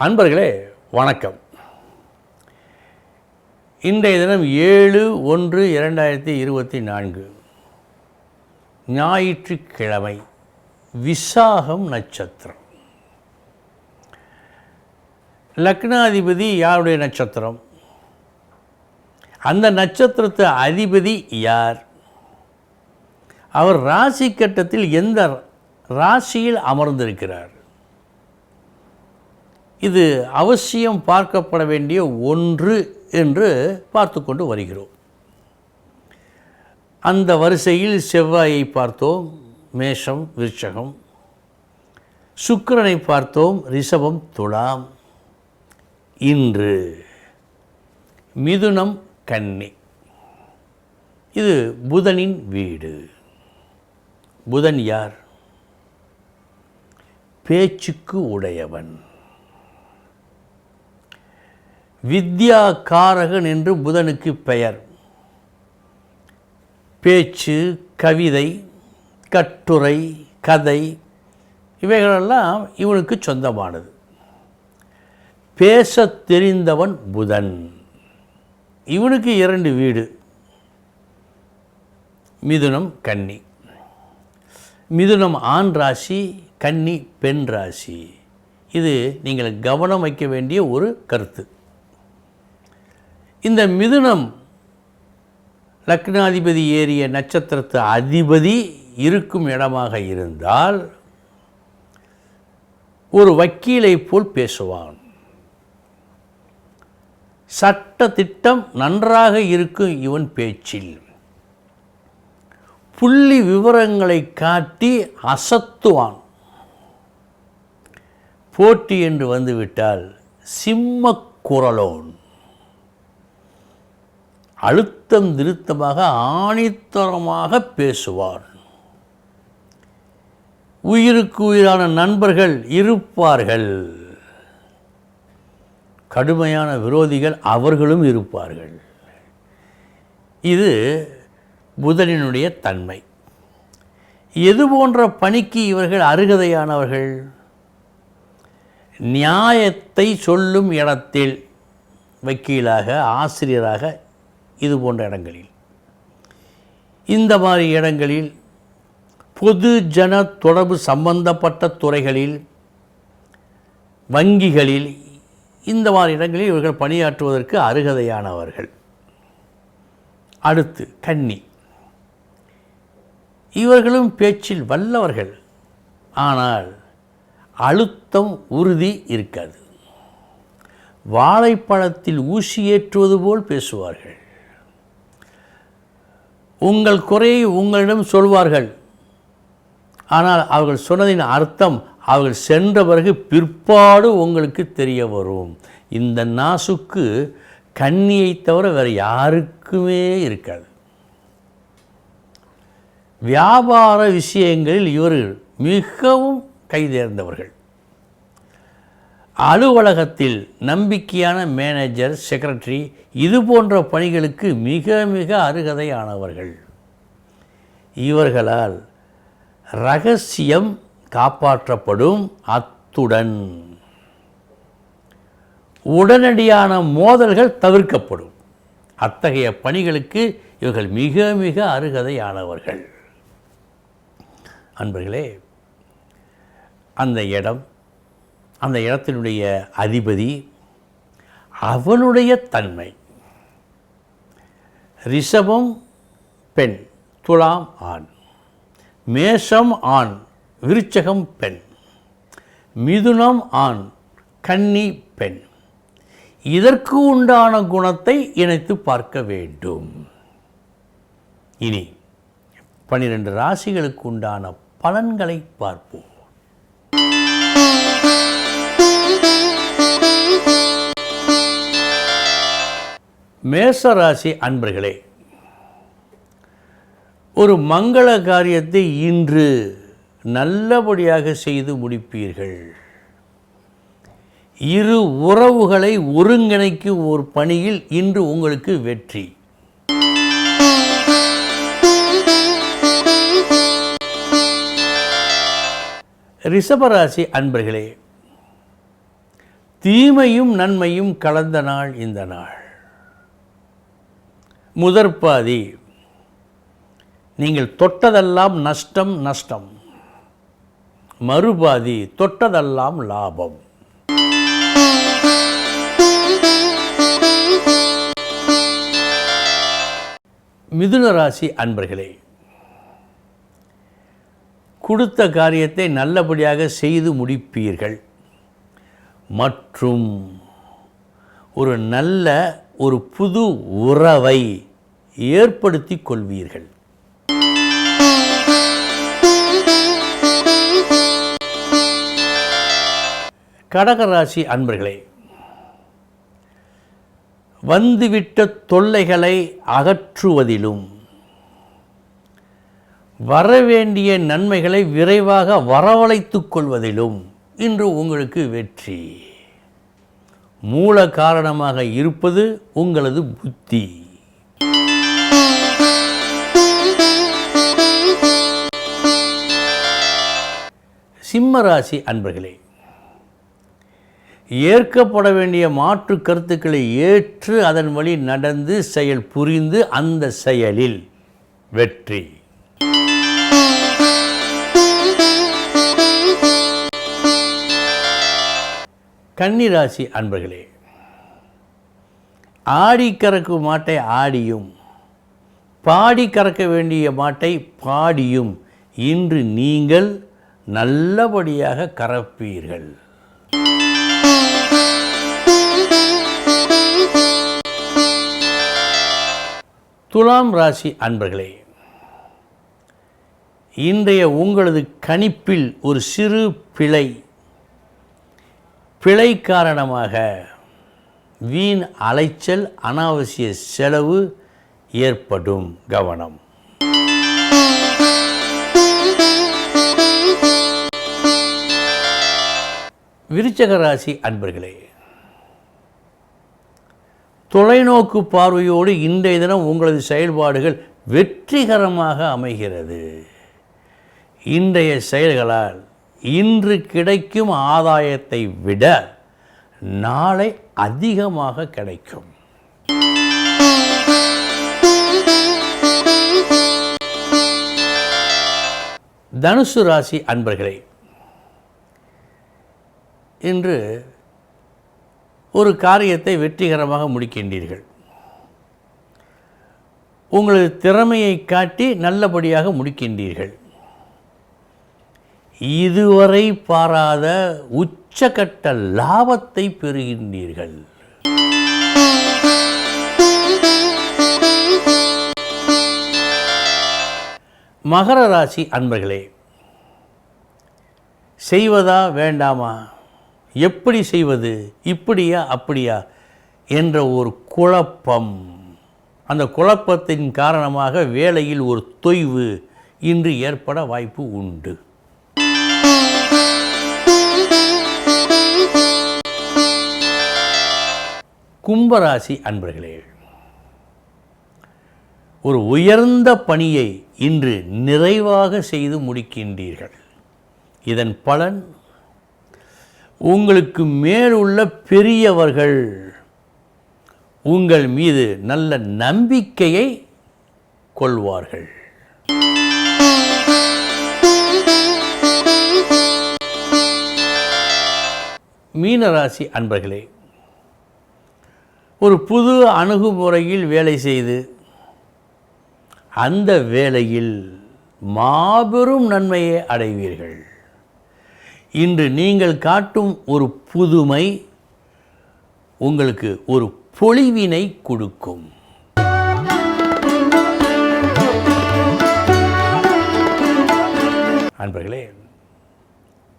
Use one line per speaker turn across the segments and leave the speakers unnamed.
அன்பர்களே வணக்கம். இன்றைய தினம் ஏழு ஒன்று இரண்டாயிரத்தி இருபத்தி நான்கு. ஞாயிற்றுக்கிழமை விசாகம் நட்சத்திரம். லக்னாதிபதி யாருடைய நட்சத்திரம்? அந்த நட்சத்திரத்து அதிபதி யார்? அவர் ராசி கட்டத்தில் எந்த ராசியில் அமர்ந்திருக்கிறார்? இது அவசியம் பார்க்கப்பட வேண்டிய ஒன்று என்று பார்த்து கொண்டு வருகிறோம். அந்த வரிசையில் செவ்வாயை பார்த்தோம் மேஷம் விருச்சகம். சுக்கரனை பார்த்தோம் ரிஷபம் துலாம். இன்று மிதுனம் கன்னி. இது புதனின் வீடு. புதன் யார்? பேச்சுக்கு உடையவன். வித்யா காரகன் என்று புதனுக்கு பெயர். பேச்சு கவிதை கட்டுரை கதை இவைகளெல்லாம் இவனுக்கு சொந்தமானது. பேசத் தெரிந்தவன் புதன். இவனுக்கு இரண்டு வீடு. மிதுனம் கன்னி. மிதுனம் ஆண் ராசி கன்னி பெண் ராசி. இது நீங்கள் கவனம் வைக்க வேண்டிய ஒரு கருத்து. இந்த மிதுனம் லக்னாதிபதி ஏறிய நட்சத்திரத்து அதிபதி இருக்கும் இடமாக இருந்தால் ஒரு வக்கீலை போல் பேசுவான். சட்ட திட்டம் நன்றாக இருக்கும் இவன் பேச்சில். புள்ளி விவரங்களை காட்டி அசத்துவான். போட்டி என்று வந்துவிட்டால் சிம்ம குரலோன். அழுத்தம் திருத்தமாக ஆணித்தரமாக பேசுவார். உயிருக்கு உயிரான நண்பர்கள் இருப்பார்கள். கடுமையான விரோதிகள் அவர்களும் இருப்பார்கள். இது புதனினுடைய தன்மை. எது போன்ற பணிக்கு இவர்கள் அருகதையானவர்கள்? நியாயத்தை சொல்லும் இடத்தில் வக்கீலாக ஆசிரியராக இது போன்ற இடங்களில். இந்த மாதிரி இடங்களில் பொது ஜன தொடர்பு சம்பந்தப்பட்ட துறைகளில் வங்கிகளில் இந்த மாதிரி இடங்களில் இவர்கள் பணியாற்றுவதற்கு அருகதையானவர்கள். அடுத்து கன்னி. இவர்களும் பேச்சில் வல்லவர்கள். ஆனால் அழுத்தம் உறுதி இருக்காது. வாழைப்பழத்தில் ஊசி ஏற்றுவது போல் பேசுவார்கள். உங்கள் குறையை உங்களிடம் சொல்வார்கள். ஆனால் அவர்கள் சொன்னதின் அர்த்தம் அவர்கள் சென்ற பிறகு பிற்பாடு உங்களுக்கு தெரிய வரும். இந்த நாசுக்கு கண்ணியை தவிர வேறு யாருக்குமே இருக்காது. வியாபார விஷயங்களில் இவர்கள் மிகவும் கைதேர்ந்தவர்கள். அலுவலகத்தில் நம்பிக்கையான மேனேஜர் செக்ரட்டரி இது போன்ற பணிகளுக்கு மிக மிக அருகதையானவர்கள். இவர்களால் ரகசியம் காப்பாற்றப்படும் அத்துடன். உடனடியான மோதல்கள் தவிர்க்கப்படும். அத்தகைய பணிகளுக்கு இவர்கள் மிக மிக அருகதையானவர்கள். அன்பர்களே அந்த இடம் அந்த இடத்தினுடைய அதிபதி அவனுடைய தன்மை. ரிஷபம் பெண் துலாம் ஆண். மேஷம் ஆண் விருச்சகம் பெண். மிதுனம் ஆண் கன்னி பெண். இதற்கு உண்டான குணத்தை இணைத்து பார்க்க வேண்டும். இனி பன்னிரெண்டு ராசிகளுக்கு உண்டான பலன்களை பார்ப்போம். மேசராசி அன்பர்களே ஒரு மங்கள காரியத்தை இன்று நல்லபடியாக செய்து முடிப்பீர்கள். இரு உறவுகளை ஒருங்கிணைக்கும் ஒரு பணியில் இன்று உங்களுக்கு வெற்றி. ரிஷபராசி அன்பர்களே தீமையும் நன்மையும் கலந்த நாள் இந்த நாள். முதற்பாதி. நீங்கள் தொட்டதெல்லாம் நஷ்டம் நஷ்டம். மறுபாதி தொட்டதெல்லாம் லாபம். மிதுன ராசி அன்பர்களே கொடுத்த காரியத்தை நல்லபடியாக செய்து முடிப்பீர்கள். மற்றும் ஒரு நல்ல ஒரு புது உறவை ஏற்படுத்தி கொள்வீர்கள். கடகராசி அன்பர்களே வந்துவிட்ட தொல்லைகளை அகற்றுவதிலும் வரவேண்டிய நன்மைகளை விரைவாக வரவழைத்துக் கொள்வதிலும் இன்று உங்களுக்கு வெற்றி. மூல காரணமாக இருப்பது உங்களது புத்தி. சிம்மராசி அன்பர்களே ஏற்கப்பட வேண்டிய மாற்று கருத்துக்களை ஏற்று அதன் வழி நடந்து செயல் புரிந்து அந்த செயலில் வெற்றி. கன்னிராசி அன்பர்களே ஆடி கறக்கும் மாட்டை ஆடியும் பாடி கறக்க வேண்டிய மாட்டை பாடியும். இன்று நீங்கள் நல்லபடியாக கறப்பீர்கள். துலாம் ராசி அன்பர்களே இன்றைய உங்களது கணிப்பில் ஒரு சிறு பிழை. பிழை காரணமாக வீண் அலைச்சல் அனாவசிய செலவு ஏற்படும் கவனம். விருச்சக ராசி அன்பர்களே தொலைநோக்கு பார்வையோடு இன்றைய தினம் உங்களது செயல்பாடுகள் வெற்றிகரமாக அமைகிறது. இன்றைய செயல்களால் இன்று கிடைக்கும் ஆதாயத்தை விட நாளை அதிகமாக கிடைக்கும். தனுசு ராசி அன்பர்களே இன்று ஒரு காரியத்தை வெற்றிகரமாக முடிக்கின்றீர்கள். உங்களது திறமையை காட்டி நல்லபடியாக முடிக்கின்றீர்கள். இதுவரை பாராத உச்சகட்ட லாபத்தை பெறுகின்றீர்கள். மகர ராசி அன்பர்களே செய்வதா வேண்டாமா? எப்படி செய்வது? இப்படியா அப்படியா? என்ற ஒரு குழப்பம். அந்த குழப்பத்தின் காரணமாக வேலையில் ஒரு தொய்வு இன்று ஏற்பட வாய்ப்பு உண்டு. கும்பராசி அன்பர்களே ஒரு உயர்ந்த பணியை இன்று நிறைவாக செய்து முடிக்கின்றீர்கள். இதன் பலன் உங்களுக்கு மேலுள்ள பெரியவர்கள் உங்கள் மீது நல்ல நம்பிக்கையை கொள்வார்கள். மீனராசி அன்பர்களே ஒரு புது அணுகுமுறையில் வேலை செய்து அந்த வேலையில் மாபெரும் நன்மையை அடைவீர்கள். இன்று நீங்கள் காட்டும் ஒரு புதுமை உங்களுக்கு ஒரு பொழிவினை கொடுக்கும். அன்பர்களே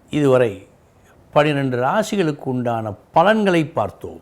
இதுவரை பனிரெண்டு ராசிகளுக்கு உண்டான பலன்களை பார்த்தோம்.